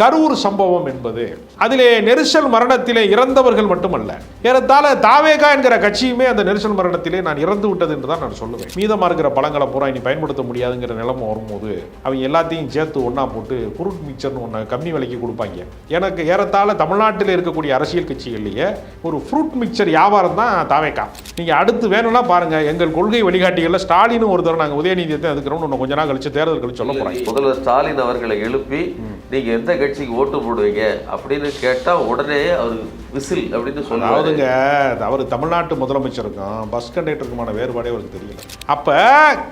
கரூர் சம்பவம் என்பது அதிலே நெரிசல் மரணத்திலே இறந்தவர்கள் மட்டுமல்ல. ஏறத்தாழ தாவேகா என்கிற கட்சியுமே அந்த நெரிசல் மரணத்திலே நான் இறந்து விட்டது என்று தான் நான் சொல்லுவேன். மீதமா இருக்கிற பழங்களை பூரா இனி பயன்படுத்த முடியாதுங்கிற நிலைமை வரும்போது அவங்க எல்லாத்தையும் சேர்த்து ஒண்ணா போட்டு ஃப்ரூட் மிக்சர்னு ஒன்று கம்மி விலைக்கு கொடுப்பாங்க. எனக்கு ஏறத்தாழ தமிழ்நாட்டில் இருக்கக்கூடிய அரசியல் கட்சிகள்லேயே ஒரு ஃப்ரூட் மிக்சர் வியாபாரம் தான் தாவேக்கா நீங்க அடுத்து வேணும்னா பாருங்க எங்கள் கொள்கை வழிகாட்டிகளில் ஸ்டாலினும் ஒருத்தர் நாங்கள் உதயநிதியத்தை இன்னும் கொஞ்ச நாள் கழிச்சு தேர்தல் கழிச்சு சொல்ல போறாங்க. முதல்வர் ஸ்டாலின் அவர்களை எழுப்பி நீங்கள் எந்த கட்சிக்கு ஓட்டு போடுவீங்க அப்படின்னு கேட்டால் உடனே அவர் விசில் அப்படின்னு அதாவதுங்க அவர் தமிழ்நாட்டு முதலமைச்சருக்கும் பஸ் கண்டக்டருக்குமான வேறுபாடே அவருக்கு தெரியல. அப்ப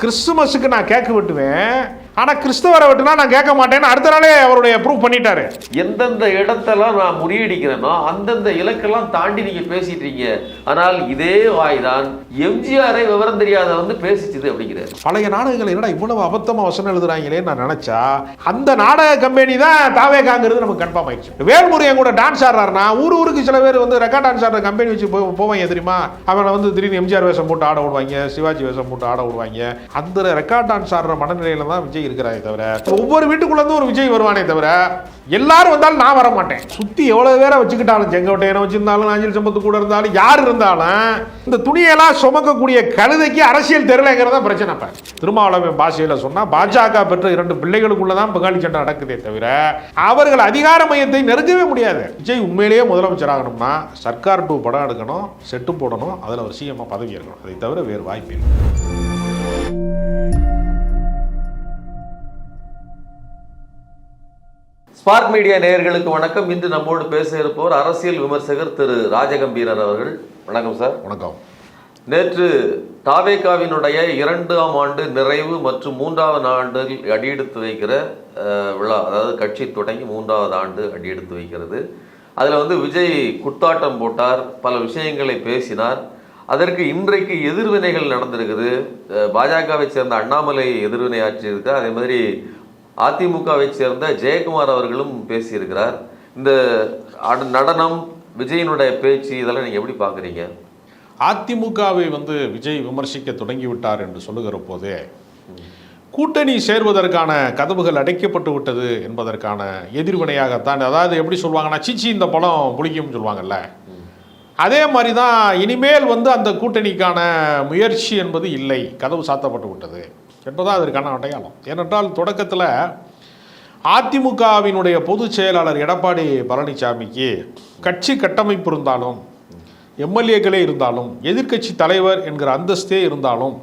கிறிஸ்துமஸுக்கு நான் கேட்க வெட்டுவேன் ஆனா கிறிஸ்தவரை வெட்டுனா நான் கேட்க மாட்டேன்னு அடுத்த நாளே அவருடைய ப்ரூவ் பண்ணிட்டாரு. எந்தெந்த இடத்தெல்லாம் நான் முறியடிக்கிறேனோ அந்தந்த இலக்கெல்லாம் தாண்டி நீங்க பேசிட்டு இருக்கீங்க ஆனால் இதே வாய்தான் எம்ஜிஆரை விவரம் தெரியாத வந்து பேசிச்சுது அப்படிங்கிறாரு. பழைய நாடகங்கள் என்னடா இவ்வளவு அபத்தமா வசனம் எழுதுறாங்களேன்னு நான் நினைச்சா அந்த நாடக கம்பெனி தான் தாவேகாங்கிறது நமக்கு கன்ஃபார்ம் ஆயிடுச்சு. வேல்முருகன் கூட டான்ஸ் ஆடுறாருனா ஊர் ஊருக்கு சில பேர் வந்து ரெக்கார்ட் டான்ஸ் ஆடுற கம்பெனி வச்சு போ போவாங்க தெரியுமா? அவனை வந்து திடீர்னு எம்ஜிஆர் வேஷம் போட்டு ஆட விடுவாங்க சிவாஜி வேஷம் போட்டு ஆட விடுவாங்க. அந்த ரெக்கார்ட் டான்ஸ் ஆடுற மனநிலையில தான் விஜய் இருக்கிறாரே தவிர ஒவ்வொரு வீட்டுக்குள்ள இருந்து ஒரு விஜய் வருவானே தவிர எல்லாரும் வந்தாலும் நான் வர மாட்டேன். சுத்தி எவ்வளவு பேரை வச்சுக்கிட்டாலும் செங்கோட்டையனை வச்சிருந்தாலும் அஞ்சல் சம்பத்து கூட இருந்தாலும் யார் இருந்தாலும் இந்த துணியெல்லாம் சுமக்கக்கூடிய கழுதைக்கு அரசியல் தெரியலங்கிறதா பிரச்சனை இப்போ. திருமாவளவன் பாஷையில் சொன்னா பாஜக பெற்ற இரண்டு பிள்ளைகளுக்குள்ள தான் பங்காளி சண்டை நடக்குதே தவிர அவர்கள் அதிகார மையத்தை நெருங்கவே முடியாது. விஜய் உண்மையிலேயே முதலமைச்சராக ஆகணும்னா சர்க்கார் டூ படம் எடுக்கணும் செட்டு போடணும் அதுல ஒரு சிஎம் பதவி இருக்கணும் அதை தவிர வேறு வாய்ப்பு இல்லை. ஸ்பார்க் மீடியா நேயர்களுக்கு வணக்கம். இன்று நம்மோடு பேச இருப்பவர் அரசியல் விமர்சகர் திரு ராஜகம்பீரன் அவர்கள். வணக்கம் சார் வணக்கம். நேற்று தாவேகாவினுடைய இரண்டாம் ஆண்டு நிறைவு மற்றும் மூன்றாவது ஆண்டில் அடியெடுத்து வைக்கிற விழா அதாவது கட்சி தொடங்கி மூன்றாவது ஆண்டு அடியெடுத்து வைக்கிறது. அதில் வந்து விஜய் குத்தாட்டம் போட்டார் பல விஷயங்களை பேசினார். அதற்கு இன்றைக்கு எதிர்வினைகள் நடந்திருக்குது. பாஜகவை சேர்ந்த அண்ணாமலை எதிர்வினை ஆற்றியிருக்கார் அதே மாதிரி அதிமுகவை சேர்ந்த ஜெயக்குமார் அவர்களும் பேசியிருக்கிறார். இந்த நடனம் விஜயினுடைய பேச்சு இதெல்லாம் நீங்கள் எப்படி பார்க்குறீங்க அதிமுகவை வந்து விஜய் விமர்சிக்க தொடங்கி விட்டார் என்று சொல்லுகிற போதே கூட்டணி சேர்வதற்கான கதவுகள் அடைக்கப்பட்டு விட்டது என்பதற்கான எதிர்வினையாகத்தான் அதாவது எப்படி சொல்லுவாங்கன்னா சிச்சி இந்த பழம் புளிக்கும்னு சொல்லுவாங்கல்ல. அதே மாதிரி தான் இனிமேல் வந்து அந்த கூட்டணிக்கான முயற்சி என்பது இல்லை கதவு சாத்தப்பட்டு விட்டது என்பதுதான் அதற்கான அடையாளம். ஏனென்றால் தொடக்கத்தில் அதிமுகவினுடைய பொதுச் செயலாளர் எடப்பாடி பழனிசாமிக்கு கட்சி கட்டமைப்பு இருந்தாலும் எம்எல்ஏக்களே இருந்தாலும் எதிர்க்கட்சி தலைவர் என்கிற அந்தஸ்தே இருந்தாலும்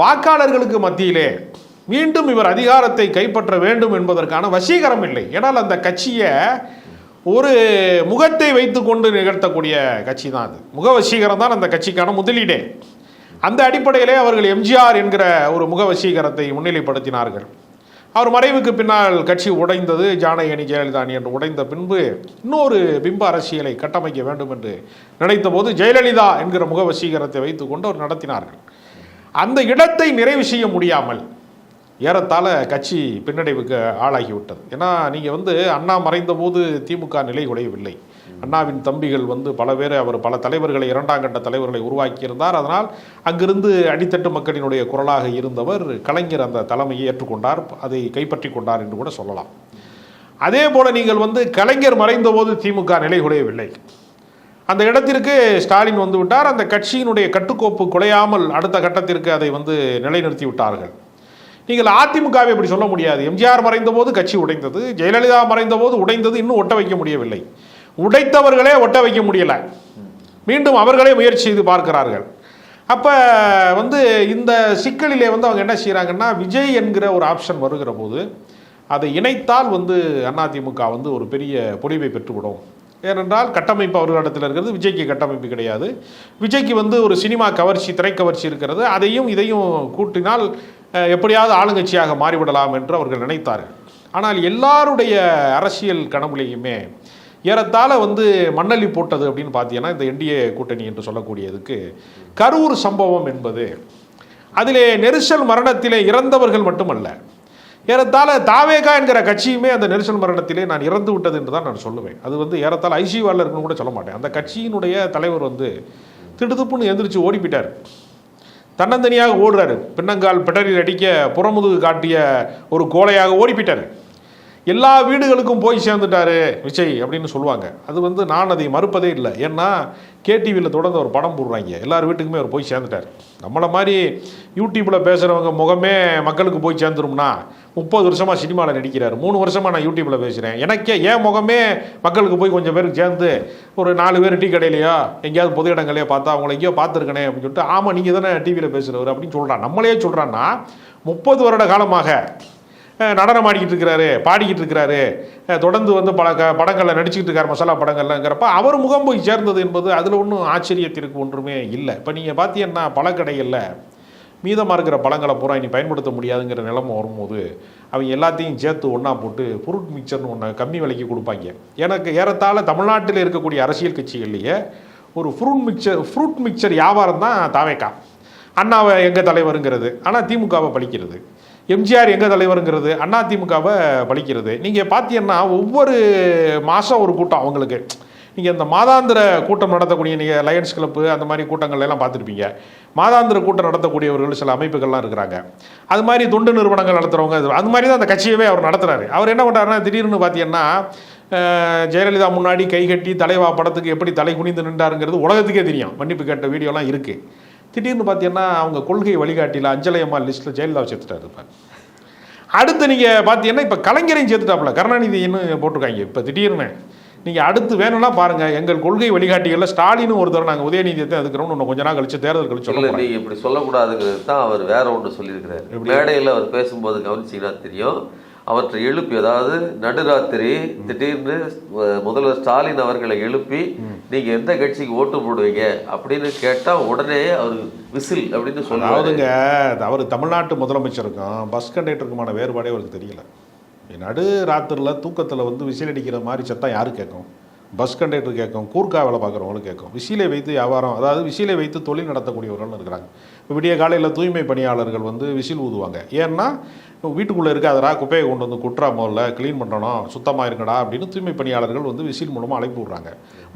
வாக்காளர்களுக்கு மத்தியிலே மீண்டும் இவர் அதிகாரத்தை கைப்பற்ற வேண்டும் என்பதற்கான வசீகரம் இல்லை. ஏனால் அந்த கட்சியை ஒரு முகத்தை வைத்து கொண்டு நிகழ்த்தக்கூடிய கட்சி தான் அது. முக வசீகரம் தான் அந்த கட்சிக்கான முதலீடே. அந்த அடிப்படையிலே அவர்கள் எம்ஜிஆர் என்கிற ஒரு முக வசீகரத்தை முன்னிலைப்படுத்தினார்கள். அவர் மறைவுக்கு பின்னால் கட்சி உடைந்தது ஜானகணி ஜெயலலிதா என்று உடைந்த பின்பு இன்னொரு பிம்ப அரசியலை கட்டமைக்க வேண்டும் என்று நினைத்த போது ஜெயலலிதா என்கிற முக வசீகரத்தை வைத்துக்கொண்டு அவர் நடத்தினார்கள். அந்த இடத்தை நிறைவு செய்ய முடியாமல் ஏறத்தாழ கட்சி பின்னடைவுக்கு ஆளாகிவிட்டது. ஏன்னா நீங்கள் வந்து அண்ணா மறைந்த போது திமுக நிலை குலையவில்லை அண்ணாவின் தம்பிகள் வந்து பல பேர் அவர் பல தலைவர்களை இரண்டாம் கட்ட தலைவர்களை உருவாக்கியிருந்தார். அதனால் அங்கிருந்து அடித்தட்டு மக்களினுடைய குரலாக இருந்தவர் கலைஞர் அந்த தலைமையை ஏற்றுக்கொண்டார் அதை கைப்பற்றி கொண்டார் என்று கூட சொல்லலாம். அதே போல நீங்கள் வந்து கலைஞர் மறைந்த போது திமுக நிலை குலையவில்லை அந்த இடத்திற்கு ஸ்டாலின் வந்து விட்டார். அந்த கட்சியினுடைய கட்டுக்கோப்பு குலையாமல் அடுத்த கட்டத்திற்கு அதை வந்து நிலைநிறுத்தி விட்டார்கள். நீங்கள் அதிமுகவை இப்படி சொல்ல முடியாது. எம்ஜிஆர் மறைந்த போது கட்சி உடைந்தது ஜெயலலிதா மறைந்த போது உடைந்தது இன்னும் ஒட்ட வைக்க முடியவில்லை. உடைத்தவர்களே ஒட்ட வைக்க முடியல. மீண்டும் அவர்களே முயற்சி செய்து பார்க்கிறார்கள். அப்போ வந்து இந்த சிக்கலிலே வந்து அவங்க என்ன செய்கிறாங்கன்னா விஜய் என்கிற ஒரு ஆப்ஷன் வருகிற போது அதை இணைத்தால் வந்து அதிமுக வந்து ஒரு பெரிய பொலிவை பெற்றுவிடும். ஏனென்றால் கட்டமைப்பு அவர்களிடத்தில் இருக்கிறது விஜய்க்கு கட்டமைப்பு கிடையாது. விஜய்க்கு வந்து ஒரு சினிமா கவர்ச்சி திரைக்கவர்ச்சி இருக்கிறது. அதையும் இதையும் கூட்டினால் எப்படியாவது ஆளுங்கட்சியாக மாறிவிடலாம் என்று அவர்கள் நினைத்தார்கள். ஆனால் எல்லாருடைய அரசியல் கனவுலையுமே ஏறத்தாழ வந்து மண்ணள்ளி போட்டது அப்படின்னு பார்த்தீங்கன்னா இந்த என்டிஏ கூட்டணி என்று சொல்லக்கூடியதுக்கு கரூர் சம்பவம் என்பது அதிலே நெரிசல் மரணத்திலே இறந்தவர்கள் மட்டுமல்ல ஏறத்தாழ தாவேகா என்கிற கட்சியுமே அந்த நெரிசல் மரணத்திலே நான் இறந்து விட்டது என்று தான் நான் சொல்லுவேன். அது வந்து ஏறத்தாழ ஐசியூவில் இருக்குன்னு கூட சொல்ல மாட்டேன். அந்த கட்சியினுடைய தலைவர் வந்து திடுதுப்புன்னு எந்திரிச்சு ஓடிப்பிட்டார். தன்னந்தனியாக ஓடுறாரு. பின்னங்கால் பிடரில் அடிக்க புறமுதுகு காட்டிய ஒரு கோலையாக ஓடி போயிட்டார் எல்லா வீடுகளுக்கும் போய் சேர்ந்துட்டாரு விஜய் அப்படின்னு சொல்லுவாங்க. அது வந்து நான் அதை மறுப்பதே இல்லை. ஏன்னா கேடிவியில் தொடர்ந்து ஒரு படம் போடுறாங்க. எல்லார் வீட்டுக்குமே அவர் போய் சேர்ந்துட்டார். நம்மளை மாதிரி யூடியூப்பில் பேசுகிறவங்க முகமே மக்களுக்கு போய் சேர்ந்துரும்னா முப்பது வருஷமாக சினிமாவில் நடிக்கிறார். மூணு வருஷமாக நான் யூடியூப்பில் பேசுகிறேன் எனக்கே என் முகமே மக்களுக்கு போய் கொஞ்சம் பேருக்கு சேர்ந்து ஒரு நாலு பேர் டீ கடையிலையோ எங்கேயாவது பொது இடங்களையோ பார்த்தா அவங்கள எங்கேயோ பார்த்துருக்கனே அப்படின்னு சொல்லிட்டு ஆமாம் நீங்கள் தானே டிவியில் பேசுகிறவர் அப்படின்னு சொல்கிறான் நம்மளே சொல்கிறான்னா முப்பது வருட காலமாக நடனம் ஆடிக்கிட்டு இருக்கிறாரு பாடிக்கிட்டு இருக்கிறாரு. தொடர்ந்து வந்து பல க படங்களில் நடிச்சுக்கிட்டு இருக்கார் மசாலா படங்கள்லங்கிறப்ப அவர் முகம் போய் சேர்ந்தது என்பது அதில் ஒன்றும் ஆச்சரியத்திற்கு ஒன்றுமே இல்லை. இப்போ நீங்கள் பார்த்தீங்கன்னா பழக்கடைகளில் மீதமாக இருக்கிற பழங்களை பூரா இனி பயன்படுத்த முடியாதுங்கிற நிலைமை வரும்போது அவங்க எல்லாத்தையும் சேர்த்து ஒன்றா போட்டு ஃப்ரூட் மிக்சர்னு ஒன்று கம்மி விலைக்கு கொடுப்பாங்க. எனக்கு ஏறத்தாழ தமிழ்நாட்டில் இருக்கக்கூடிய அரசியல் கட்சிகள்லேயே ஒரு ஃப்ரூட் மிக்சர் ஃப்ரூட் மிக்சர் வியாபாரம் தான் தாவேக்கா. அண்ணாவை எங்கள் தலைவருங்கிறது ஆனால் திமுகவை பழிக்கிறது. எம்ஜிஆர் எங்கள் தலைவருங்கிறது அண்ணா திமுகவை பழிக்கிறது. நீங்கள் பார்த்தீங்கன்னா ஒவ்வொரு மாதம் ஒரு கூட்டம் அவங்களுக்கு. நீங்கள் இந்த மாதாந்திர கூட்டம் நடத்தக்கூடிய நீங்கள் லயன்ஸ் கிளப்பு அந்த மாதிரி கூட்டங்கள் எல்லாம் பார்த்துருப்பீங்க. மாதாந்திர கூட்டம் நடத்தக்கூடியவர்கள் சில அமைப்புகள்லாம் இருக்கிறாங்க. அது மாதிரி தொண்டு நிறுவனங்கள் நடத்துகிறவங்க இது- அது மாதிரி தான் அந்த கட்சியவே அவர் நடத்துறாரு. அவர் என்ன பண்ணுறாருன்னா திடீர்னு பார்த்தீங்கன்னா ஜெயலலிதா முன்னாடி கை கட்டி தலைவா படத்துக்கு எப்படி தலை குனிந்து நின்றாருங்கிறது உலகத்துக்கே தெரியும். மன்னிப்பு கேட்ட வீடியோலாம் இருக்குது திடீர்னு பார்த்தீங்கன்னா அவங்க கொள்கை வழிகாட்டியில் அஞ்சலை அம்மா லிஸ்ட்டில் ஜெயலலிதா சேர்த்துட்டாரு இப்போ அடுத்து நீங்கள் பார்த்தீங்கன்னா இப்போ கலைஞரையும் சேர்த்துட்டாப்புல. கருணாநிதினு போட்டிருக்காங்க. இப்போ திடீர்னு நீங்கள் அடுத்து வேணும்னா பாருங்கள் எங்கள் கொள்கை வழிகாட்டிகளில் ஸ்டாலினும் ஒருத்தர் நாங்கள் உதயநிதியத்தை அதுக்கிறோம் இன்னும் கொஞ்ச நாள் கழிச்சு தேர்தல் கழிச்சு இல்ல போறோம். நீங்க இப்படி சொல்லக்கூடாதுங்கிறது தான் அவர் வேற ஒன்று சொல்லியிருக்கிறார். மேடையில் அவர் பேசும்போது கவனிச்சீங்கன்னா தெரியும். அவற்றை எழுப்பி அதாவது நடுராத்திரி திடீர்னு முதல்வர் ஸ்டாலின் அவர்களை எழுப்பி நீங்க எந்த கட்சிக்கு ஓட்டு போடுவீங்க அப்படின்னு கேட்டா உடனே அவர் விசில் அப்படின்னு சொல்லுவாரு. அதாவதுங்க அவர் தமிழ்நாட்டு முதலமைச்சருக்கும் பஸ் கண்டக்டருக்குமான வேறுபாடே அவருக்கு தெரியல. நடு ராத்திரியில் தூக்கத்தில் வந்து விசில் அடிக்கிற மாதிரி சத்தம் யார் கேட்கும் பஸ் கண்டக்டர் கேட்கும் கூர்க்கா வேலை பார்க்குறவங்களும் கேட்கும் விசிலை வைத்து வியாபாரம் அதாவது விசிலை வைத்து தொழில் நடத்தக்கூடியவர்கள் இருக்கிறாங்க. இப்போ விடிய காலையில் தூய்மை பணியாளர்கள் வந்து விசில் ஊதுவாங்க. ஏன்னா வீட்டுக்குள்ளே இருக்காதடா குப்பையை கொண்டு வந்து குற்றா முதல்ல க்ளீன் பண்ணணும் சுத்தமாக இருக்கடா அப்படின்னு தூய்மை பணியாளர்கள் வந்து விசில் மூலமாக அழைப்பு விட்றாங்க.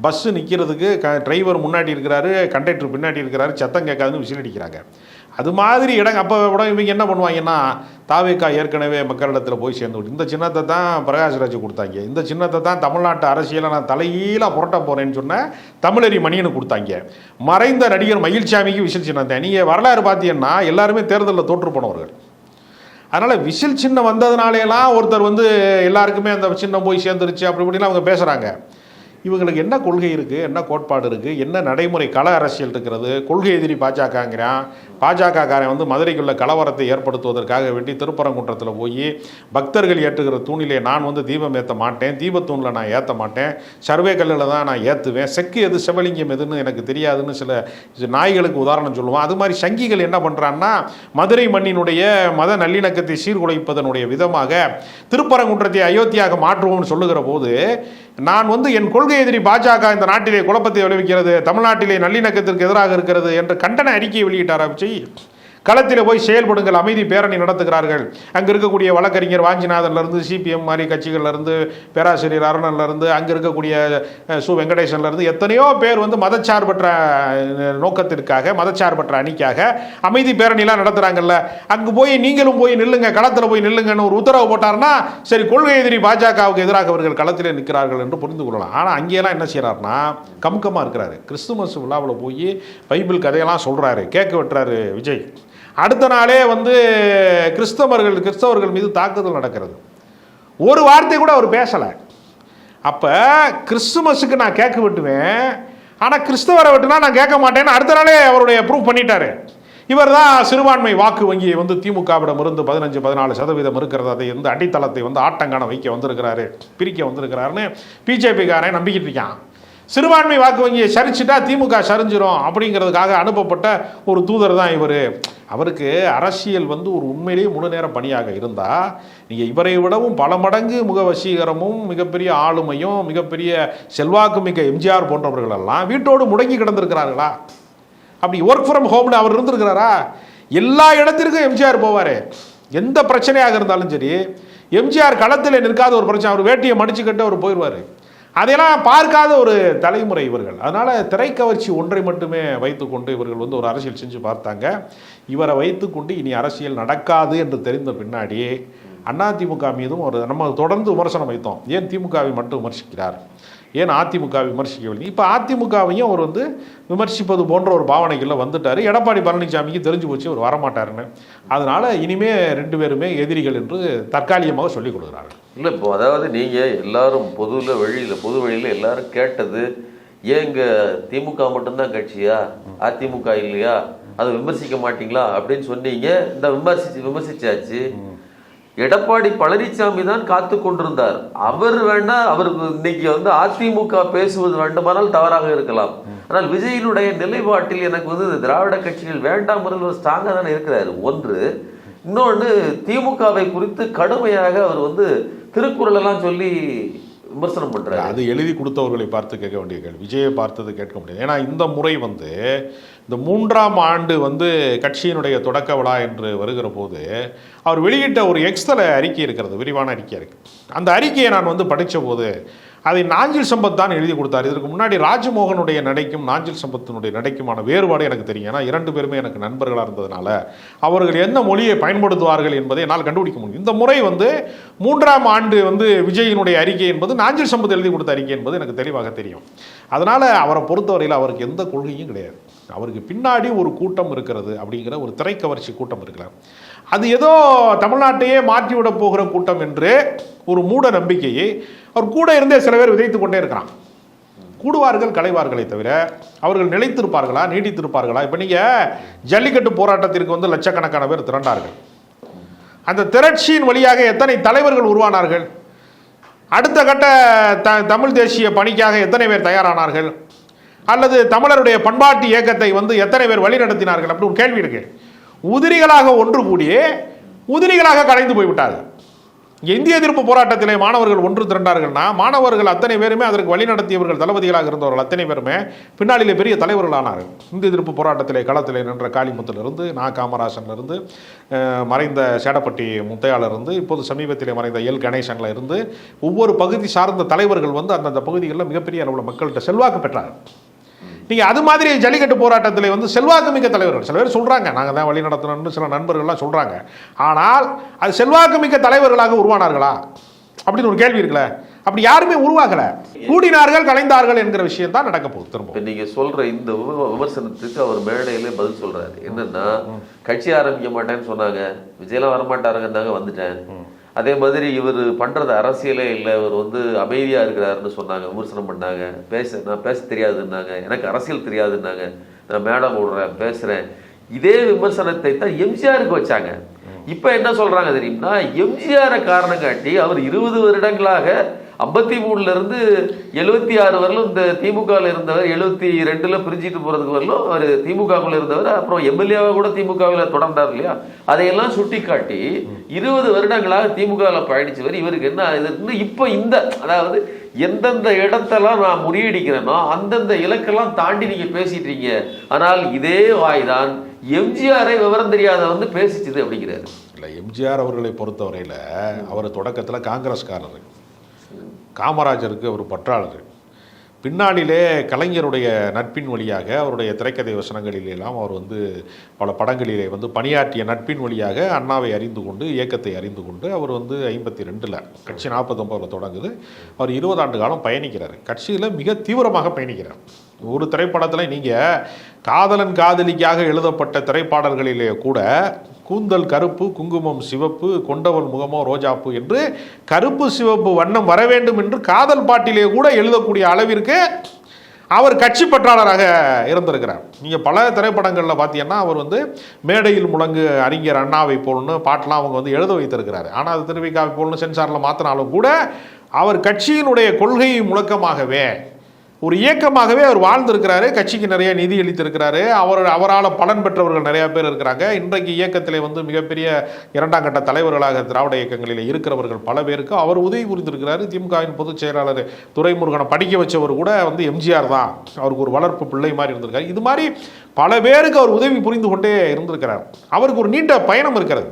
பஸ்ஸு நிற்கிறதுக்கு க டிரைவர் முன்னாடி இருக்கிறாரு கண்டக்டர் பின்னாடி இருக்கிறாரு சத்தம் கேட்காதுன்னு விசில் அடிக்கிறாங்க. அது மாதிரி இடங்க அப்போ கூட இவங்க என்ன பண்ணுவாங்கன்னா தாவேக்கா ஏற்கனவே மக்களிடத்தில் போய் சேர்ந்து விட்டு இந்த சின்னத்தை தான் பிரகாஷ்ராஜ் கொடுத்தாங்க. இந்த சின்னத்தை தான் தமிழ்நாட்டு அரசியலை நான் தலையீழ புரட்ட போகிறேன்னு சொன்ன தமிழறி மணியனு கொடுத்தாங்க. மறைந்த நடிகர் மகிழ்ச்சாமிக்கு விசில் சின்னத்தை நீங்கள் வரலாறு பார்த்தீங்கன்னா எல்லாருமே தேர்தலில் தோற்று போனவர்கள். அதனால் விசில் சின்னம் வந்ததுனாலேலாம் ஒருத்தர் வந்து எல்லாருக்குமே அந்த சின்னம் போய் சேர்ந்துருச்சு அப்படி இப்படிலாம் அவங்க பேசுகிறாங்க இவங்களுக்கு என்ன கொள்கை இருக்குது என்ன கோட்பாடு இருக்குது என்ன நடைமுறை கள அரசியல் இருக்கிறது? கொள்கை எதிரி பாஜகங்கிறான். பாஜகக்காரன் வந்து மதுரைக்குள்ள கலவரத்தை ஏற்படுத்துவதற்காக வேண்டி திருப்பரங்குன்றத்தில் போய் பக்தர்கள் ஏற்றுகிற தூணிலே நான் வந்து தீபம் ஏற்ற மாட்டேன். தீபத்தூணில் நான் ஏற்ற மாட்டேன். சர்வே கல்லில் தான் நான் ஏற்றுவேன் செக்கு எது சிவலிங்கம் எதுன்னு எனக்கு தெரியாதுன்னு சில நாய்களுக்கு உதாரணம் சொல்லுவான் அது மாதிரி சங்கிகள் என்ன பண்ணுறான்னா மதுரை மண்ணினுடைய மத நல்லிணக்கத்தை சீர்குலைப்பதனுடைய விதமாக திருப்பரங்குன்றத்தை அயோத்தியாக மாற்றுவோம்னு சொல்லுகிற போது நான் வந்து என் கொள்கை எதிரி பாஜக இந்த நாட்டிலே குழப்பத்தை விளைவிக்கிறது தமிழ்நாட்டிலே நல்லிணக்கத்திற்கு எதிராக இருக்கிறது என்று கண்டன அறிக்கையை வெளியிட்டார் விஜய். களத்தில் போய் செயல்படுங்கள் அமைதி பேரணி நடத்துகிறார்கள். அங்கே இருக்கக்கூடிய வழக்கறிஞர் வாஞ்சிநாதன்லேருந்து சிபிஎம் மாதிரி கட்சிகள்லேருந்து பேராசிரியர் அருணன்லேருந்து அங்கே இருக்கக்கூடிய சு வெங்கடேசன்லேருந்து எத்தனையோ பேர் வந்து மதச்சார்பற்ற நோக்கத்திற்காக மதச்சார்பற்ற அணிக்காக அமைதி பேரணிலாம் நடத்துகிறாங்கல்ல அங்கே போய் நீங்களும் போய் நில்லுங்க களத்தில் போய் நில்லுங்கன்னு ஒரு உத்தரவு போட்டார்னா சரி கொள்கை எதிரி பாஜகவுக்கு எதிராக அவர்கள் களத்திலே நிற்கிறார்கள் என்று புரிந்து கொள்ளலாம். ஆனால் அங்கேயெல்லாம் என்ன செய்கிறாருன்னா கமுக்கமாக இருக்கிறாரு. கிறிஸ்துமஸ் விழாவில் போய் பைபிள் கதையெல்லாம் சொல்கிறாரு கேட்க வெட்டுறாரு விஜய். அடுத்த நாளே வந்து கிறிஸ்தவர்கள் கிறிஸ்தவர்கள் மீது தாக்குதல் நடக்கிறது. ஒரு வார்த்தை கூட அவர் பேசலை. அப்போ கிறிஸ்துமஸுக்கு நான் கேட்க விட்டுவேன். ஆனால் கிறிஸ்தவரை விட்டுனா நான் கேட்க மாட்டேன்னு அடுத்த நாளே அவருடைய ப்ரூவ் பண்ணிட்டாரு. இவர் தான் சிறுபான்மை வாக்கு வங்கியை வந்து திமுகவிடம் இருந்து பதினஞ்சு பதினாலு சதவீதம் இருக்கிறது. அதை வந்து அடித்தளத்தை வந்து ஆட்டங்கான வைக்க வந்திருக்கிறாரு பிரிக்க வந்திருக்கிறாருன்னு பிஜேபிக்காரன் நம்பிக்கிட்டு இருக்கான். சிறுபான்மை வாக்கு வங்கியை சரிச்சுட்டா திமுக சரிஞ்சிரும் அப்படிங்கிறதுக்காக அனுப்பப்பட்ட ஒரு தூதர் தான் இவர். அவருக்கு அரசியல் வந்து ஒரு உண்மையிலேயே முழு நேர பணியாக இருந்தால் நீங்கள் இவரை விடவும் பல மடங்கு முக வசீகரமும் மிகப்பெரிய ஆளுமையும் மிகப்பெரிய செல்வாக்கு மிக்க எம்ஜிஆர் போன்றவர்கள் எல்லாம் வீட்டோடு முடங்கி கிடந்திருக்கிறார்களா? அப்படி ஒர்க் ஃப்ரம் ஹோம்னு அவர் இருந்திருக்கிறாரா? எல்லா இடத்திற்கும் எம்ஜிஆர் போவார். எந்த பிரச்சனையாக இருந்தாலும் சரி எம்ஜிஆர் களத்தில் நிற்காத ஒரு பிரச்சனை அவர் வேட்டியை மடிச்சுக்கிட்டு அவர் போயிடுவார் அதையெல்லாம் பார்க்காத ஒரு தலைமுறை இவர்கள். அதனால் திரைக்கவர்ச்சி ஒன்றை மட்டுமே வைத்துக்கொண்டு இவர்கள் வந்து ஒரு அரசியல் செஞ்சு பார்த்தாங்க. இவரை வைத்துக்கொண்டு இனி அரசியல் நடக்காது என்று தெரிந்த பின்னாடி அதிமுக மீதும் ஒரு நம்ம தொடர்ந்து விமர்சனம் வைத்தோம். ஏன் திமுகவை மட்டும் விமர்சிக்கிறார்? ஏன் அதிமுகவை விமர்சிக்கவில்லை இப்போ அதிமுகவையும் அவர் வந்து விமர்சிப்பது போன்ற ஒரு பாவனைகளில் வந்துட்டார். எடப்பாடி பழனிசாமிக்கு தெரிஞ்சு போச்சு அவர் வரமாட்டாருன்னு. அதனால இனிமே ரெண்டு பேருமே எதிரிகள் என்று தற்காலிகமாக சொல்லிக் கொடுக்குறார்கள். இல்லை இப்போ அதாவது நீங்கள் எல்லாரும் பொதுவில் வழியில் பொது வழியில் எல்லாரும் கேட்டது ஏங்க திமுக மட்டும்தான் கட்சியா? அதிமுக இல்லையா? அதை விமர்சிக்க மாட்டீங்களா? அப்படின்னு சொன்னீங்க. இந்த விமர்சிச்சு விமர்சிச்சாச்சு. எடப்பாடி பழனிசாமி தான் காத்து கொண்டிருந்தார். அவர் வேணா அவருக்கு இன்னைக்கு வந்து அதிமுக பேசுவது வேண்டுமானால் தவறாக இருக்கலாம். ஆனால் விஜயினுடைய நிலைப்பாட்டில் எனக்கு வந்து இந்த திராவிட கட்சிகள் வேண்டாம் முதல்வர் ஸ்ட்ராங்காக தானே இருக்கிறார். ஒன்று இன்னொன்று திமுகவை குறித்து கடுமையாக அவர் வந்து திருக்குறள் எல்லாம் சொல்லி விமர்சனம் பண்ணுறாரு அது எழுதி கொடுத்தவர்களை பார்த்து கேட்க வேண்டிய கேள்வி. விஜயை பார்த்தது கேட்க முடியாது. ஏன்னா இந்த முறை வந்து இந்த மூன்றாம் ஆண்டு வந்து கட்சியினுடைய தொடக்க விழா என்று வருகிற போது அவர் வெளியிட்ட ஒரு எக்ஸ்தல அறிக்கை இருக்கிறது விரிவான அறிக்கை இருக்கு. அந்த அறிக்கையை நான் வந்து படித்த போது அதை நாஞ்சில் சம்பத் தான் எழுதி கொடுத்தார். இதற்கு முன்னாடி ராஜமோகனுடைய நடைக்கும் நாஞ்சில் சம்பத்தினுடைய நடைக்குமான வேறுபாடு எனக்கு தெரியும். ஏன்னா இரண்டு பேருமே எனக்கு நண்பர்களாக இருந்ததுனால அவர்கள் என்ன மொழியை பயன்படுத்துவார்கள் என்பதை என்னால் கண்டுபிடிக்க முடியும். இந்த முறை வந்து மூன்றாம் ஆண்டு வந்து விஜயினுடைய அறிக்கை என்பது நாஞ்சில் சம்பத் எழுதி கொடுத்த அறிக்கை என்பது எனக்கு தெளிவாக தெரியும். அதனால் அவரை பொறுத்தவரையில் அவருக்கு எந்த கொள்கையும் கிடையாது. அவருக்கு பின்னாடி ஒரு கூட்டம் இருக்கிறது அப்படிங்கிற ஒரு திரைக்கவர்ச்சி கூட்டம் இருக்கிறார் அது ஏதோ தமிழ்நாட்டையே மாற்றிவிட போகிற கூட்டம் என்று ஒரு மூட நம்பிக்கையை அவர் கூட இருந்தே சில பேர் விதைத்து கொண்டே இருக்கிறான். கூடுவார்கள் கலைவார்களே தவிர அவர்கள் நிலைத்திருப்பார்களா நீடித்திருப்பார்களா இப்போ நீங்கள் ஜல்லிக்கட்டு போராட்டத்திற்கு வந்து லட்சக்கணக்கான பேர் திரண்டார்கள். அந்த திரட்சியின் வழியாக எத்தனை தலைவர்கள் உருவானார்கள்? அடுத்த கட்ட த தமிழ் தேசிய பணிக்காக எத்தனை பேர் தயாரானார்கள்? அல்லது தமிழருடைய பண்பாட்டு இயக்கத்தை வந்து எத்தனை பேர் வழிநடத்தினார்கள் அப்படி ஒரு கேள்வி இருக்கு. உதிரிகளாக ஒன்று கூடியே உதிரிகளாக கலைந்து போய்விட்டார்கள். இந்திய எதிர்ப்பு போராட்டத்திலே மாணவர்கள் ஒன்று திரண்டார்கள்னா மாணவர்கள் அத்தனை பேருமே அதற்கு வழி நடத்தியவர்கள் தளபதிகளாக இருந்தவர்கள் அத்தனை பேருமே பின்னாளிலே பெரிய தலைவர்களானார்கள். இந்திய எதிர்ப்பு போராட்டத்திலே களத்திலே நின்ற காளிமுத்திலிருந்து நா. காமராசன்லேருந்து மறைந்த சேடப்பட்டி முத்தையாலிருந்து இப்போது சமீபத்திலே மறைந்த எல். கணேசன்ல இருந்து ஒவ்வொரு பகுதி சார்ந்த தலைவர்கள் வந்து அந்தந்த பகுதிகளில் மிகப்பெரிய அளவில் மக்கள்கிட்ட செல்வாக்கு பெற்றார்கள். நீங்க அது மாதிரி ஜல்லிக்கட்டு போராட்டத்தில் வந்து செல்வாக்கு மிக்க தலைவர்கள் சில பேர் சொல்றாங்க நாங்க தான் வழி நடத்தணும்னு சில நண்பர்கள்லாம் சொல்றாங்க. ஆனால் அது செல்வாக்கு மிக்க தலைவர்களாக உருவானார்களா? அப்படின்னு ஒரு கேள்வி இருக்குல்ல. அப்படி யாருமே உருவாகல. கூடினார்கள் கலைந்தார்கள் என்கிற விஷயம் தான் நடக்க போகுது திரும்ப இப்ப நீங்க சொல்ற இந்த விம- விமர்சனத்துக்கு அவர் மேடையிலே பதில் சொல்றாரு. என்னன்னா கட்சி ஆரம்பிக்க மாட்டேன்னு சொன்னாங்க. விஜயெல்லாம் வரமாட்டாருங்கன்னாங்க வந்துட்டேன். அதே மாதிரி இவர் பண்றது அரசியலே இல்லை. இவர் வந்து அமைதியா இருக்கிறாருன்னு சொன்னாங்க விமர்சனம் பண்ணாங்க. பேச நான் பேச தெரியாதுன்னாங்க. எனக்கு அரசியல் தெரியாதுன்னாங்க. நான் மேடம் விடுறேன் பேசுறேன். இதே விமர்சனத்தை தான் எம்ஜிஆருக்கு வச்சாங்க. இப்ப என்ன சொல்றாங்க தெரியுமா எம்ஜிஆரை காரணம் காட்டி அவர் இருபது வருடங்களாக ஐம்பத்தி மூணுல இருந்து எழுபத்தி ஆறு வரலும் இந்த திமுகவில் இருந்தவர் எழுபத்தி ரெண்டுல பிரிஞ்சிட்டு போறதுக்கு வரலும் அவர் திமுகவில் இருந்தவர். அப்புறம் எம்எல்ஏவா கூட திமுகவில் தொடர்ந்தார் இல்லையா? அதையெல்லாம் சுட்டி காட்டி இருபது வருடங்களாக திமுகவில் பயணிச்சவர். இவருக்கு என்ன இதுன்னு இப்போ இந்த அதாவது எந்தெந்த இடத்தெல்லாம் நான் முறியடிக்கிறேனோ அந்தந்த இலக்கெல்லாம் தாண்டி நீங்க பேசிட்டீங்க இருக்கீங்க. ஆனால் இதே வாய்தான் எம்ஜிஆரை விவரம் தெரியாத வந்து பேசிச்சுது அப்படிங்கிறாரு. இல்லை எம்ஜிஆர் அவர்களை பொறுத்தவரையில் அவர் தொடக்கத்தில் காங்கிரஸ்காரர். காமராஜருக்கு அவர் பற்றாளர் பின்னாளிலே கலைஞருடைய நட்பின் வழியாக அவருடைய திரைக்கதை வசனங்களிலெல்லாம் அவர் வந்து பல படங்களிலே வந்து பணியாற்றிய நட்பின் வழியாக அண்ணாவை அறிந்து கொண்டு இயக்கத்தை அறிந்து கொண்டு அவர் வந்து ஐம்பத்தி ரெண்டில் கட்சி நாற்பத்தொம்பதில் தொடங்குது. அவர் இருபது ஆண்டு காலம் பயணிக்கிறார். கட்சியில் மிக தீவிரமாக பயணிக்கிறார். ஒரு திரைப்படத்தில் நீங்கள் காதலன் காதலிக்காக எழுதப்பட்ட திரைப்பாடல்களிலே கூட கூந்தல் கருப்பு குங்குமம் சிவப்பு கொண்டவள் முகமோ ரோஜாப்பு என்று கருப்பு சிவப்பு வண்ணம் வர வேண்டும் என்று காதல் பாட்டிலே கூட எழுதக்கூடிய அளவிற்கு அவர் கட்சி பற்றாளராக இருந்திருக்கிறார். நீங்கள் பல திரைப்படங்களில் பார்த்தீங்கன்னா அவர் வந்து மேடையில் முழங்கு அறிஞர் அண்ணாவை போல்னு பாட்டெலாம் அவங்க வந்து எழுத வைத்திருக்கிறாரு. ஆனால் அது திருவிக்காவை போல்னு சென்சாரில் மாற்றினாலும் கூட அவர் கட்சியினுடைய கொள்கை முழக்கமாகவே ஒரு இயக்கமாகவே அவர் வாழ்ந்திருக்கிறாரு கட்சிக்கு நிறைய நிதி அளித்திருக்கிறாரு. அவர் அவரால் பலன் பெற்றவர்கள் நிறைய பேர் இருக்கிறாங்க. இன்றைக்கு இயக்கத்திலே வந்து மிகப்பெரிய இரண்டாம் கட்ட தலைவர்களாக திராவிட இயக்கங்களில் இருக்கிறவர்கள் பல பேருக்கு அவர் உதவி புரிந்திருக்கிறாரு. திமுகவின் பொதுச் செயலாளர் துரைமுருகனை படிக்க வச்சவர் கூட வந்து எம்ஜிஆர் தான். அவருக்கு ஒரு வளர்ப்பு பிள்ளை மாதிரி இருந்திருக்காரு. இது மாதிரி பல பேருக்கு அவர் உதவி புரிந்து கொண்டே இருந்திருக்கிறார். அவருக்கு ஒரு நீண்ட பயணம் இருக்கிறது.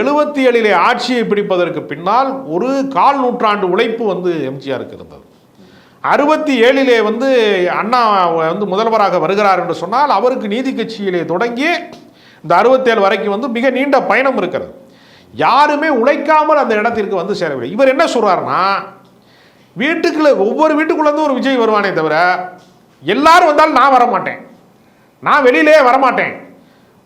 எழுபத்தி ஏழிலே ஆட்சியை பிடிப்பதற்கு பின்னால் ஒரு கால் நூற்றாண்டு உழைப்பு வந்து எம்ஜிஆருக்கு இருந்தது. அறுபத்தி ஏழிலே வந்து அண்ணா வந்து முதல்வராக வருகிறார் என்று சொன்னால் அவருக்கு நீதி கட்சியிலே தொடங்கி இந்த அறுபத்தேழு வரைக்கும் வந்து மிக நீண்ட பயணம் இருக்கிறது. யாருமே உழைக்காமல் அந்த இடத்திற்கு வந்து சேரவில்லை. இவர் என்ன சொல்றாருன்னா வீட்டுக்குள்ள ஒவ்வொரு வீட்டுக்குள்ளேருந்து ஒரு விஜய் வருவானே தவிர எல்லாரும் வந்தாலும் நான் வர மாட்டேன் நான் வெளியிலே வரமாட்டேன்.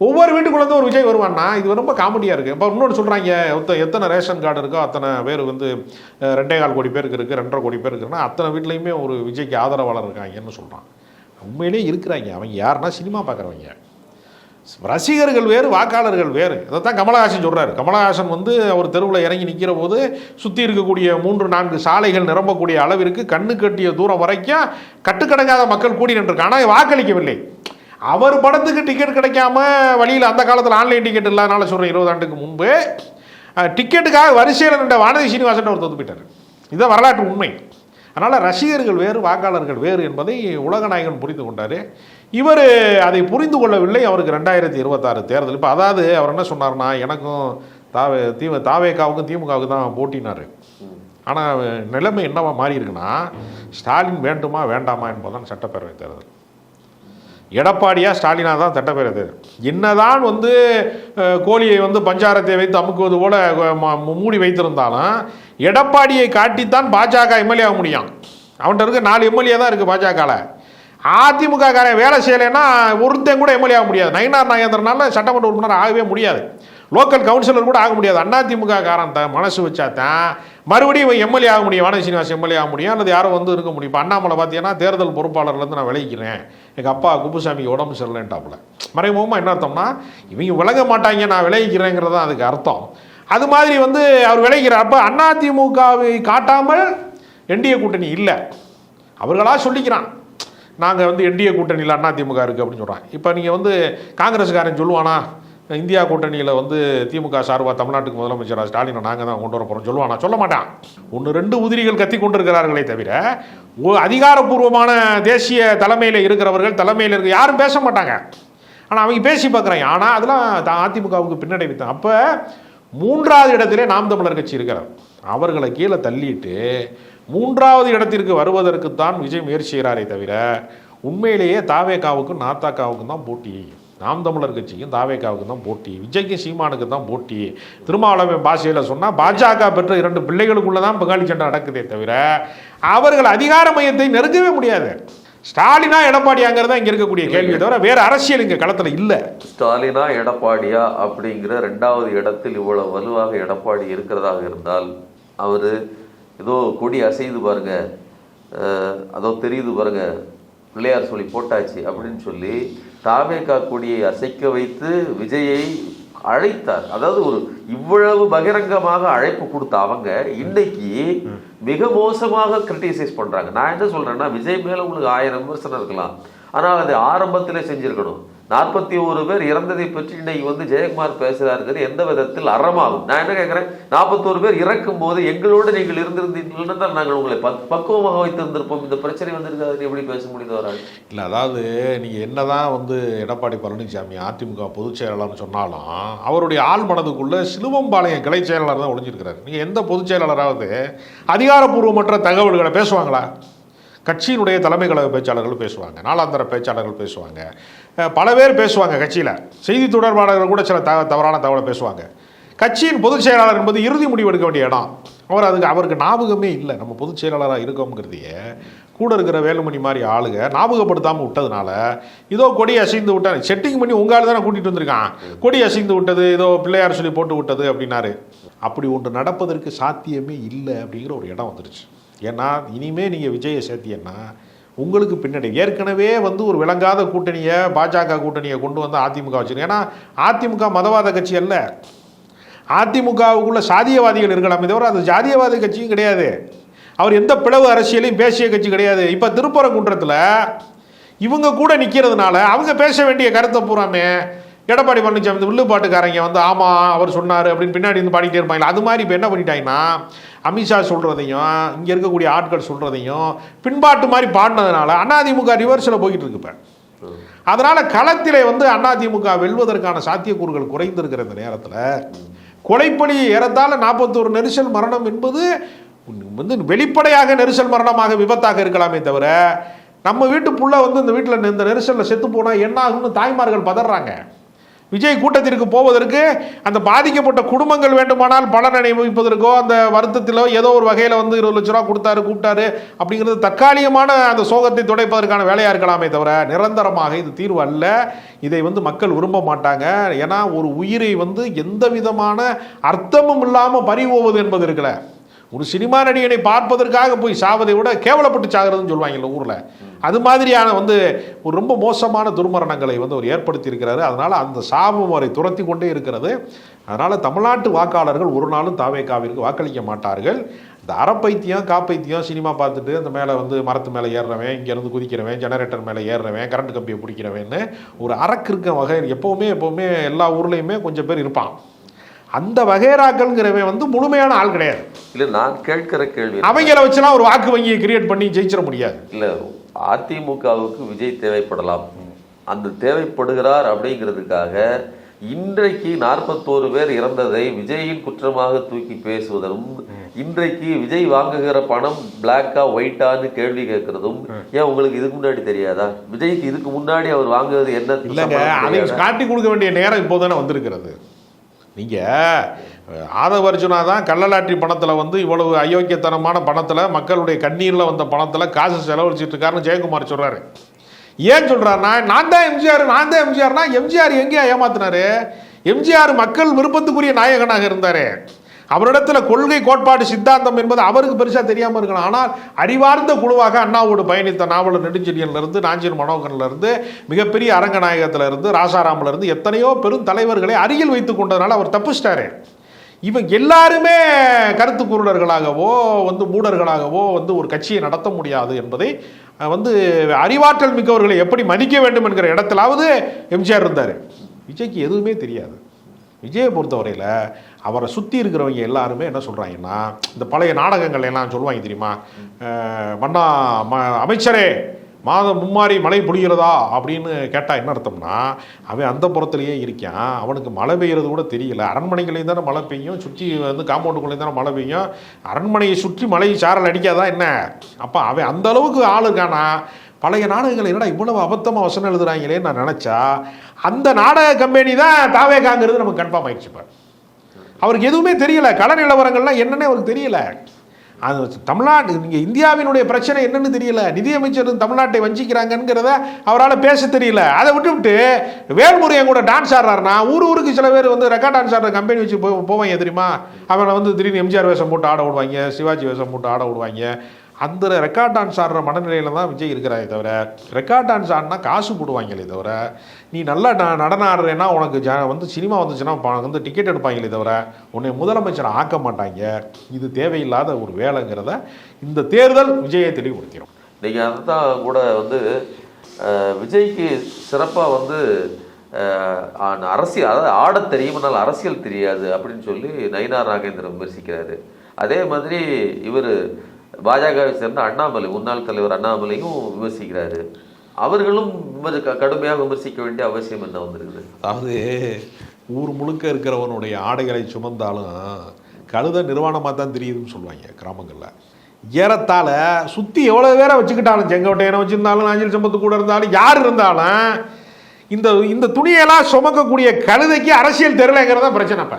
ஒவ்வொரு வீட்டுக்குள்ளே ஒரு விஜய் வருவான்னா இது ரொம்ப காமெடியாக இருக்குது இப்போ இன்னொன்று சொல்கிறாங்க எத்த எத்தனை ரேஷன் கார்டு இருக்கோ அத்தனை பேர் வந்து ரெண்டே கால் கோடி பேருக்கு இருக்குது ரெண்டரை கோடி பேர் இருக்குன்னா அத்தனை வீட்லேயுமே ஒரு விஜய்க்கு ஆதரவாளர் இருக்காங்கன்னு சொல்கிறான் உண்மையிலே இருக்கிறாங்க. அவங்க யாருன்னா சினிமா பார்க்குறவங்க ரசிகர்கள் வேறு வாக்காளர்கள் வேறு. அதைத்தான் கமலஹாசன் சொல்கிறார் கமலஹாசன் வந்து அவர் தெருவில் இறங்கி நிற்கிற போது சுற்றி இருக்கக்கூடிய மூன்று நான்கு சாலைகள் நிரம்பக்கூடிய அளவிற்கு கண்ணு கட்டிய தூரம் வரைக்கும் கட்டுக்கடங்காத மக்கள் கூடி நின்றுருக்கு ஆனால் வாக்களிக்கவில்லை. அவர் படத்துக்கு டிக்கெட் கிடைக்காம வழியில் அந்த காலத்தில் ஆன்லைன் டிக்கெட் இல்லாதனால சொல்கிறேன் இருபது ஆண்டுக்கு முன்பு டிக்கெட்டுக்காக வரிசையில் நின்ற வானதி சீனிவாசன் அவர் போயிட்டார். இதுதான் வரலாற்று உண்மை. அதனால் ரசிகர்கள் வேறு வாக்காளர்கள் வேறு என்பதை உலகநாயகன் புரிந்து கொண்டார். இவர் அதை புரிந்து கொள்ளவில்லை அவருக்கு ரெண்டாயிரத்தி இருபத்தாறு தேர்தல். இப்போ அதாவது அவர் என்ன சொன்னார்னா எனக்கும் தாவே தீ தாவேக்காவுக்கும் திமுகவுக்கு தான் போட்டினார். ஆனால் நிலைமை என்னவா மாறி இருக்குன்னா ஸ்டாலின் வேண்டுமா வேண்டாமா என்பதுதான் சட்டப்பேரவை தேர்தல். எடப்பாடியாக ஸ்டாலினா தான் சட்டப்பேரவை என்னதான் வந்து கோழியை வந்து பஞ்சாரத்தை வைத்து அமுக்குவது போல மூடி வைத்திருந்தாலும் எடப்பாடியை காட்டித்தான் பாஜக எம்எல்ஏ ஆக முடியும். அவன்கிட்ட இருக்க நாலு எம்எல்ஏ தான் இருக்குது பாஜகவில் அதிமுக காரன் வேலை செய்யலைன்னா ஒருத்தன் கூட எம்எல்ஏ ஆக முடியாது. நயினார் நாகேந்திரனால சட்டமன்ற உறுப்பினர் ஆகவே முடியாது. லோக்கல் கவுன்சிலர் கூட ஆக முடியாது. அதிமுக காரன் தான். மனசு வச்சா தான். மறுபடியும் இவன் எம்எல்ஏ ஆக முடியும். வானதி சீனிவாஸ் எம்எல்ஏ ஆக முடியும். அல்லது யாரோ வந்து இருக்க முடியும். இப்போ அண்ணாமலை பார்த்தீங்கன்னா தேர்தல் பொறுப்பாளர்லேருந்து நான் விளைவிக்கிறேன் எங்கள் அப்பா குப்புசாமிக்கு உடம்பு சரியில்லைன்ட்டாப்புல. மறைமுகமாக என்ன அர்த்தம்னா இவங்க விளங்க மாட்டாங்க நான் விளைவிக்கிறேங்கிறது தான் அதுக்கு அர்த்தம். அது மாதிரி வந்து அவர் விளைகிறார் அப்போ அதிமுகவை காட்டாமல் என்டிஏ கூட்டணி இல்லை. அவர்களாக சொல்லிக்கிறான். நாங்கள் வந்து என்டிஏ கூட்டணியில் அண்ணா திமுக இருக்குது அப்படின்னு சொல்கிறான் இப்போ நீங்கள் வந்து காங்கிரஸ்காரன் சொல்லுவானா இந்தியா கூட்டணியில் வந்து திமுக சார்பாக தமிழ்நாட்டுக்கு முதலமைச்சராக ஸ்டாலினை நாங்கள் தான் கொண்டு வர போகிறோம் சொல்லுவானா சொல்ல மாட்டான். ஒன்று ரெண்டு உதிரிகள் கத்தி கொண்டிருக்கிறார்களே தவிர அதிகாரப்பூர்வமான தேசிய தலைமையில் இருக்கிறவர்கள் தலைமையில் இருக்க யாரும் பேச மாட்டாங்க. ஆனால் அவங்க பேசி பார்க்குறாங்க ஆனால் அதெல்லாம் தான் அதிமுகவுக்கு பின்னடைவு தான் அப்போ மூன்றாவது இடத்திலே நாம் தமிழர் கட்சி இருக்கிறார் அவர்களை கீழே தள்ளிட்டு மூன்றாவது இடத்திற்கு வருவதற்கு தான் விஜய் முயற்சி செய்கிறாரே தவிர உண்மையிலேயே தாவேகாவுக்கும் நாத்தாக்காவுக்கும் தான் போட்டி. நாம் தமிழர் கட்சிக்கும் தாவேகாவுக்கும் தான் போட்டி. விஜய்க்கும் சீமானுக்கு தான் போட்டி. திருமாவளவன் பாஷையில் சொன்னால் பாஜக பெற்ற இரண்டு பிள்ளைகளுக்குள்ள தான் பங்காளி சண்டை நடக்குதே தவிர அவர்கள் அதிகார மையத்தை நெருங்கவே முடியாது. ஸ்டாலினா எடப்பாடியாங்கிறதா இங்கே இருக்கக்கூடிய கேள்வி தவிர வேற அரசியல் இங்கே களத்தில் இல்லை. ஸ்டாலினா எடப்பாடியா அப்படிங்கிற ரெண்டாவது இடத்தில் இவ்வளவு வலுவாக எடப்பாடி இருக்கிறதாக இருந்தால் அவரு ஏதோ கொடி அசையுது பாருங்க. அதோ தெரியுது பாருங்க. பிள்ளையார் சொல்லி போட்டாச்சு அப்படின்னு சொல்லி தாவேகா கொடியை அசைக்க வைத்து விஜயை அழைத்தார். அதாவது ஒரு இவ்வளவு பகிரங்கமாக அழைப்பு கொடுத்த அவங்க இன்னைக்கு மிக மோசமாக கிரிட்டிசைஸ் பண்றாங்க. நான் என்ன சொல்றேன்னா விஜய் மேல உங்களுக்கு ஆயிரம் விமர்சனம் இருக்கலாம். ஆனால் அது ஆரம்பத்திலே செஞ்சிருக்கணும். நாற்பத்தி ஒரு பேர் இறந்ததை பற்றி இன்னைக்கு வந்து ஜெயக்குமார் பேசுகிறாருங்கிறது எந்த விதத்தில் அறமாகும்? நான் என்ன கேட்குறேன்? நாற்பத்தோரு பேர் இறக்கும் போது எங்களோடு நீங்கள் இருந்திருந்தீங்கன்னா நாங்கள் உங்களை பக் பக்குவமாக வைத்திருந்திருப்போம். இந்த பிரச்சனை வந்திருக்காது? எப்படி பேச முடியுது வராது இல்லை அதாவது நீங்கள் என்னதான் வந்து எடப்பாடி பழனிசாமி அதிமுக பொதுச் செயலாளர்னு சொன்னாலும் அவருடைய ஆள் மனதுக்குள்ள சிலுவம்பாளையம் கிளை செயலாளர் தான் ஒழிஞ்சிருக்கிறார் நீங்கள் எந்த பொதுச் செயலாளராவது அதிகாரப்பூர்வமற்ற தகவல்களை பேசுவாங்களா? கட்சியினுடைய தலைமை கழக பேச்சாளர்கள் பேசுவாங்க நாளாந்தர பேச்சாளர்கள் பேசுவாங்க. பல பேர் பேசுவாங்க கட்சியில். செய்தி தொடர்பாளர்கள் கூட சில த தவறான தகவலை பேசுவாங்க. கட்சியின் பொதுச் செயலாளர் என்பது இறுதி முடிவு எடுக்க வேண்டிய இடம். அவர் அதுக்கு அவருக்கு ஞாபகமே இல்லை. நம்ம பொதுச் செயலாளராக இருக்கோங்கிறதையே கூட இருக்கிற வேலுமணி மாதிரி ஆளுங்க ஞாபகப்படுத்தாமல் விட்டதுனால இதோ கொடி அசைந்து விட்டார். செட்டிங் பண்ணி உங்களால் தானே கூட்டிகிட்டு வந்திருக்கான். கொடி அசைந்து விட்டது ஏதோ பிள்ளையார் சொல்லி போட்டு விட்டது அப்படின்னாரு. அப்படி ஒன்று நடப்பதற்கு சாத்தியமே இல்லை அப்படிங்கிற ஒரு இடம் வந்துருச்சு. ஏன்னா இனிமேல் நீங்கள் விஜயை சேர்த்தீங்கன்னா உங்களுக்கு பின்னாடி ஏற்கனவே வந்து ஒரு விளங்காத கூட்டணியை பாஜக கூட்டணியை கொண்டு வந்து அதிமுக வச்சிருக்கு ஏன்னா அதிமுக மதவாத கட்சி அல்ல. அதிமுகவுக்குள்ள சாதியவாதிகள் இருக்கலாமே. தவிர அது ஜாதியவாத கட்சியும் கிடையாது. அவர் எந்த பிளவு அரசியலையும் பேசிய கட்சி கிடையாது. இப்போ திருப்பரங்குன்றத்தில் இவங்க கூட நிற்கிறதுனால அவங்க பேச வேண்டிய கருத்தை பூராமே எடப்பாடி பழனிசாமி இந்த வில்லுப்பாட்டுக்காரங்க வந்து ஆமாம் அவர் சொன்னார் அப்படின்னு பின்னாடி இருந்து பாடிக்கிட்டே இருப்பாங்க அது மாதிரி இப்போ என்ன பண்ணிட்டாங்கன்னா அமித்ஷா சொல்கிறதையும் இங்கே இருக்கக்கூடிய ஆட்கள் சொல்கிறதையும் பின்பாட்டு மாதிரி பாடினதுனால அதிமுக ரிவர்ஸில் போய்கிட்டு இருக்கு இப்போ. அதனால் களத்திலே வந்து அதிமுக வெல்வதற்கான சாத்தியக்கூறுகள் குறைந்திருக்கிற இந்த நேரத்தில். கொலைப்பலி ஏறத்தாழ நாற்பத்தோரு நெரிசல் மரணம் என்பது வந்து வெளிப்படையாக நெரிசல் மரணமாக விபத்தாக இருக்கலாமே தவிர நம்ம வீட்டு புள்ள வந்து இந்த வீட்டில் இந்த நெரிசலில் செத்து போனால் என்ன ஆகும்னு தாய்மார்கள் பதறாங்க. விஜய் கூட்டத்திற்கு போவதற்கு அந்த பாதிக்கப்பட்ட குடும்பங்கள் வேண்டுமானால் பலன் அனுபவிப்பதற்கோ அந்த வருத்தத்திலோ ஏதோ ஒரு வகையில் வந்து இருபது லட்ச ரூபா கொடுத்தாரு கூப்பிட்டாரு அப்படிங்கிறது தற்காலிகமான அந்த சோகத்தை துடைப்பதற்கான வேலையாக இருக்கலாமே தவிர நிரந்தரமாக இது தீர்வு அல்ல. இதை வந்து மக்கள் விரும்ப மாட்டாங்க. ஏன்னா ஒரு உயிரை வந்து எந்த விதமான அர்த்தமும் இல்லாமல் பறிவோவது என்பது இருக்கலை. ஒரு சினிமா நடிகனை பார்ப்பதற்காக போய் சாவதை விட கேவலப்பட்டு சாகிறதுன்னு சொல்லுவாங்கல்ல ஊரில். அது மாதிரியான வந்து ஒரு ரொம்ப மோசமான துர்மரணங்களை வந்து அவர் ஏற்படுத்தி இருக்கிறாரு அதனால் அந்த சாபம் அவரை துரத்தி கொண்டே இருக்கிறது. அதனால் தமிழ்நாட்டு வாக்காளர்கள் ஒரு நாளும் தாவேக்காவிற்கு வாக்களிக்க மாட்டார்கள். இந்த அறப்பைத்தியம் காப்பைத்தியம் சினிமா பார்த்துட்டு அந்த மேலே வந்து மரத்து மேலே ஏறுறவன் இங்கேருந்து குதிக்கிறவன் ஜெனரேட்டர் மேலே ஏறுறவன் கரண்ட் கம்பியை பிடிக்கிறவன்னு ஒரு அரக்கிருக்க வகை எப்போவுமே எப்போவுமே எல்லா ஊர்லேயுமே கொஞ்சம் பேர் இருப்பான். அந்த வகைராக்கள்ங்கிறவன் வந்து முழுமையான ஆள் கிடையாது. இல்ல நான் கேட்கிற கேள்வி அவங்கள வச்சுலாம் ஒரு வாக்கு வங்கியை கிரியேட் பண்ணி ஜெயிச்சிட முடியாது. இல்ல அதிமுகவுக்கு விஜய் தேவைப்படலாம். அந்த தேவைப்படுகிறார் அப்படிங்கிறதுக்காக இன்றைக்கு நாற்பத்தோரு பேர் இறந்ததை விஜயின் குற்றமாக தூக்கி பேசுவதும் இன்றைக்கு விஜய் வாங்குகிற பணம் பிளாக்கா ஒயிட்டான்னு கேள்வி கேட்கறதும் ஏன் உங்களுக்கு இதுக்கு முன்னாடி தெரியாதா? விஜய்க்கு இதுக்கு முன்னாடி அவர் வாங்குறது என்ன இல்லைங்க அதை? காட்டி கொடுக்க வேண்டிய நேரம் இப்போதானே வந்திருக்கிறது. நீங்கள் ஆதவ அர்ஜுனா தான் கள்ளலாட்டி பணத்தில் வந்து இவ்வளவு அயோக்கியத்தனமான பணத்தில் மக்களுடைய கண்ணீரில் வந்த பணத்தில் காசு செலவழிச்சிட்டு இருக்காருன்னு ஜெயக்குமார் சொல்கிறாரு ஏன் சொல்கிறாருன்னா நான் தான் எம்ஜிஆர் நான் தான் எம்ஜிஆர்னா எம்ஜிஆர் எங்கேயா ஏமாத்தினாரு? எம்ஜிஆர் மக்கள் விருப்பத்துக்குரிய நாயகனாக இருந்தார். அவரிடத்துல கொள்கை கோட்பாடு சித்தாந்தம் என்பது அவருக்கு பெருசாக தெரியாமல் இருக்கலாம் ஆனால் அறிவார்ந்த குழுவாக அண்ணாவோடு பயணித்த நாவலர் நெடுஞ்செழியன்ல இருந்து நாஞ்சில் மனோகர்ல இருந்து மிகப்பெரிய அரங்கநாயகத்துல இருந்து ராசாராமில் இருந்து எத்தனையோ பெரும் தலைவர்களை அருகில் வைத்து கொண்டதுனால அவர் தப்பிச்சிட்டாரு. இவங்க எல்லாருமே கருத்து குருடர்களாகவோ வந்து மூடர்களாகவோ வந்து ஒரு கட்சியை நடத்த முடியாது என்பதை வந்து அறிவாற்றல் மிக்கவர்களை எப்படி மதிக்க வேண்டும் என்கிற இடத்திலாவது எம்ஜிஆர் இருந்தார். விஜய்க்கு எதுவுமே தெரியாது. விஜயை பொறுத்தவரையில் அவரை சுற்றி இருக்கிறவங்க எல்லாருமே என்ன சொல்கிறாங்கன்னா இந்த பழைய நாடகங்கள் எல்லாம் சொல்லுவாங்க தெரியுமா? மன்னா ம அமைச்சரே மாதம் மும்மாரி மழை பொழிகிறதா? அப்படின்னு கேட்டால் என்ன அர்த்தம்னா அவன் அந்த புறத்துலேயே இருக்கான். அவனுக்கு மழை பெய்யறது கூட தெரியல. அரண்மனைகளையும் தானே மழை பெய்யும். சுற்றி வந்து காம்பவுண்டுக்குள்ளேயும் தானே மழை பெய்யும். அரண்மனையை சுற்றி மழை சாரல் அடிக்காதா என்ன? அப்போ அவன் அந்த அளவுக்கு ஆள் இருக்கானா பழைய நாடகங்கள் என்னடா இவ்வளவு அபத்தமாக வசனம் எழுதுறாங்களேன்னு நான் நினச்சா அந்த நாடக கம்பெனி தான் தாவேகாங்கிறது நமக்கு கன்ஃபார்ம் ஆயிடுச்சு இப்போ. அவருக்கு எதுவுமே தெரியல. கள நிலவரங்கள்லாம் என்னென்னே அவருக்கு தெரியல. அது தமிழ்நாடு நீங்கள் இந்தியாவினுடைய பிரச்சனை என்னன்னு தெரியல. நிதியமைச்சர் தமிழ்நாட்டை வஞ்சிக்கிறாங்கிறத அவரால் பேச தெரியல. அதை விட்டுவிட்டு வேல்முருகன் கூட டான்ஸ் ஆடுறாருன்னா ஊர் ஊருக்கு சில பேர் வந்து ரெக்கார்ட் டான்ஸ் ஆடுற கம்பெனி வச்சு போவாங்க தெரியுமா? அவனை வந்து திடீர்னு எம்ஜிஆர் வேஷம் போட்டு ஆட விடுவாங்க சிவாஜி வேஷம் போட்டு ஆட விடுவாங்க. அந்த ரெக்கார்ட் டான்ஸ் ஆடுற மனநிலையில் தான் விஜய் இருக்கிறாரே தவிர ரெக்கார்ட் டான்ஸ் ஆடினா காசு போடுவாங்களே தவிர நீ நல்லா நடனம் ஆடுறேன்னா உனக்கு ஜ வந்து சினிமா வந்துச்சுன்னா வந்து டிக்கெட் எடுப்பாங்களே தவிர உன்னை முதலமைச்சர் ஆக்க மாட்டாங்க. இது தேவையில்லாத ஒரு வேலைங்கிறத இந்த தேர்தல் விஜயை தெளிவுபடுத்திடும் நீங்கள் அதுதான் கூட வந்து விஜய்க்கு சிறப்பாக வந்து அரசியல் அதாவது ஆடத் தெரியும்னால் அரசியல் தெரியாது அப்படின்னு சொல்லி நயினார் நாகேந்திரன் விமர்சிக்கிறாரு. அதே மாதிரி இவர் பாஜகவை சேர்ந்த அண்ணாமலை முன்னாள் தலைவர் அண்ணாமலையும் விமர்சிக்கிறாரு. அவர்களும் க- கடுமையாக விமர்சிக்க வேண்டிய அவசியம் என்ன வந்திருக்குது? அதாவது ஊர் முழுக்க இருக்கிறவனுடைய ஆடைகளை சுமந்தாலும் கழுத நிர்வாணமாக தான் தெரியுதுன்னு சொல்லுவாங்க கிராமங்களில். ஏறத்தாழ சுற்றி எவ்வளோ பேரை வச்சுக்கிட்டாலும் செங்கோட்டையனை வச்சுருந்தாலும் நாஞ்சில் சம்பத்து கூட இருந்தாலும் யார் இருந்தாலும் இந்த இந்த துணியெல்லாம் சுமக்கக்கூடிய கழுதைக்கு அரசியல் தெரியலங்கிறத பிரச்சனை இப்போ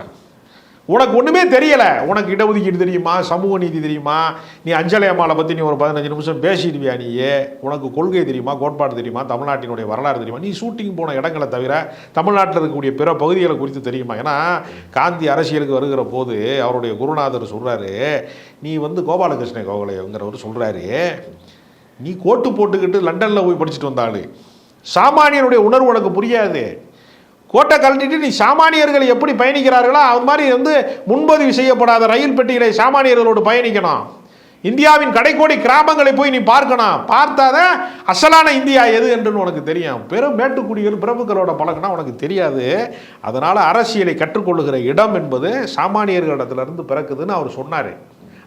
உனக்கு ஒன்றுமே தெரியலை. உனக்கு இடஒதுக்கீடு தெரியுமா? சமூக நீதி தெரியுமா? நீ அஞ்சலி அம்மாவை பற்றி நீ ஒரு பதினஞ்சு நிமிஷம் பேசிடுவியா நீயே? உனக்கு கொள்கை தெரியுமா? கோட்பாடு தெரியுமா? தமிழ்நாட்டினுடைய வரலாறு தெரியுமா? நீ ஷூட்டிங் போன இடங்களை தவிர தமிழ்நாட்டில் இருக்கக்கூடிய பிற பகுதிகளை குறித்து தெரியுமா? ஏன்னா காந்தி அரசியலுக்கு வருகிற போது அவருடைய குருநாதர் சொல்கிறாரு நீ வந்து கோபாலகிருஷ்ண கோகலைங்கிறவர் சொல்கிறாரு நீ கோட்டு போட்டுக்கிட்டு லண்டனில் போய் படிச்சுட்டு வந்தாள் சாமானியனுடைய உணர்வு உனக்கு புரியாது. கோட்டை கழட்டிட்டு நீ சாமானியர்கள் எப்படி பயணிக்கிறார்களோ அது மாதிரி வந்து முன்பதிவு செய்யப்படாத ரயில் பெட்டிகளை சாமானியர்களோடு பயணிக்கணும். இந்தியாவின் கடைக்கோடி கிராமங்களை போய் நீ பார்க்கணும். பார்த்தாதான் அசலான இந்தியா எது என்று உனக்கு தெரியும். பெரும் மேட்டுக்குடிகள் பிரபுக்களோட பழக்கம்னா உனக்கு தெரியாது. அதனால் அரசியலை கற்றுக்கொள்ளுகிற இடம் என்பது சாமானியர்களிடத்திலிருந்து பிறக்குதுன்னு அவர் சொன்னார்.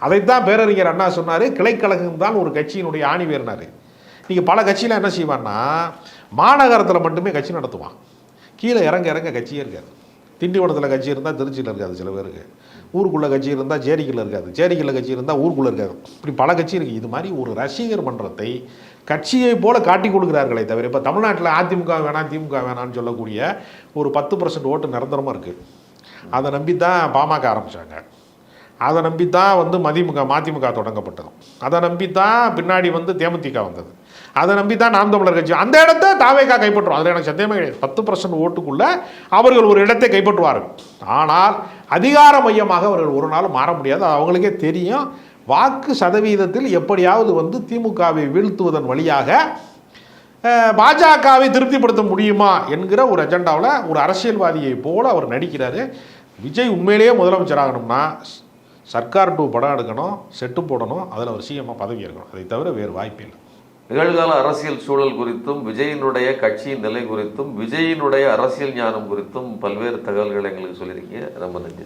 அதைத்தான் பேரறிஞர் அண்ணா சொன்னார். கிளைக்கழகம் தான் ஒரு கட்சியினுடைய ஆணி ஆணிவேர்னார். நீங்கள் பல கட்சியில் என்ன செய்வான்னா மாநகரத்தில் மட்டுமே கட்சி நடத்துவான். கீழே இறங்க இறங்க கட்சியே இருக்காது. திண்டிவனத்தில் கட்சி இருந்தால் திருச்சியில் இருக்காது சில பேருக்கு. ஊருக்குள்ளே கட்சி இருந்தால் சேரிக்கில் இருக்காது. சேரிக்கில் கட்சி இருந்தால் ஊருக்குள்ளே இருக்காது. இப்படி பல கட்சி இருக்குது இது மாதிரி ஒரு ரசிகர் மன்றத்தை கட்சியை போல காட்டி கொடுக்குறார்களே தவிர இப்போ தமிழ்நாட்டில் அதிமுக வேணாம் திமுக வேணாம்னு சொல்லக்கூடிய ஒரு பத்து பர்சன்ட் ஓட்டு நிரந்தரமாக இருக்குது அதை நம்பி தான் பாமக ஆரம்பித்தாங்க அதை நம்பி தான் வந்து மதிமுக மதிமுக தொடங்கப்பட்டதும் அதை நம்பி தான் பின்னாடி வந்து தேமுதிக வந்தது. அதை நம்பி தான் நாம் தமிழர் கட்சி அந்த இடத்த தாவேக்கா கைப்பற்றும். அதில் எனக்கு சந்தேகமே கிடையாது. பத்து பர்சன்ட் ஓட்டுக்குள்ளே அவர்கள் ஒரு இடத்தை கைப்பற்றுவார்கள். ஆனால் அதிகார மையமாக அவர்கள் ஒரு நாள் மாற முடியாது. அது அவங்களுக்கே தெரியும். வாக்கு சதவீதத்தில் எப்படியாவது வந்து திமுகவை வீழ்த்துவதன் வழியாக பாஜகவை திருப்திப்படுத்த முடியுமா என்கிற ஒரு அஜெண்டாவில் ஒரு அரசியல்வாதியை போல அவர் நடிக்கிறாரு. விஜய் உண்மையிலேயே முதலமைச்சர் ஆகணும்னா சர்க்கார் டூ படம் எடுக்கணும் செட்டு போடணும் அதில் ஒரு சிஎம்மாக பதவி இருக்கணும் அதை தவிர வேறு வாய்ப்பு இல்லை. நிகழ்கால அரசியல் சூழல் குறித்தும் விஜயினுடைய கட்சியின் நிலை குறித்தும் விஜயினுடைய அரசியல் ஞானம் குறித்தும் பல்வேறு தகவல்களை எங்களுக்கு சொல்லியிருக்கீங்க. ரொம்ப நன்றி.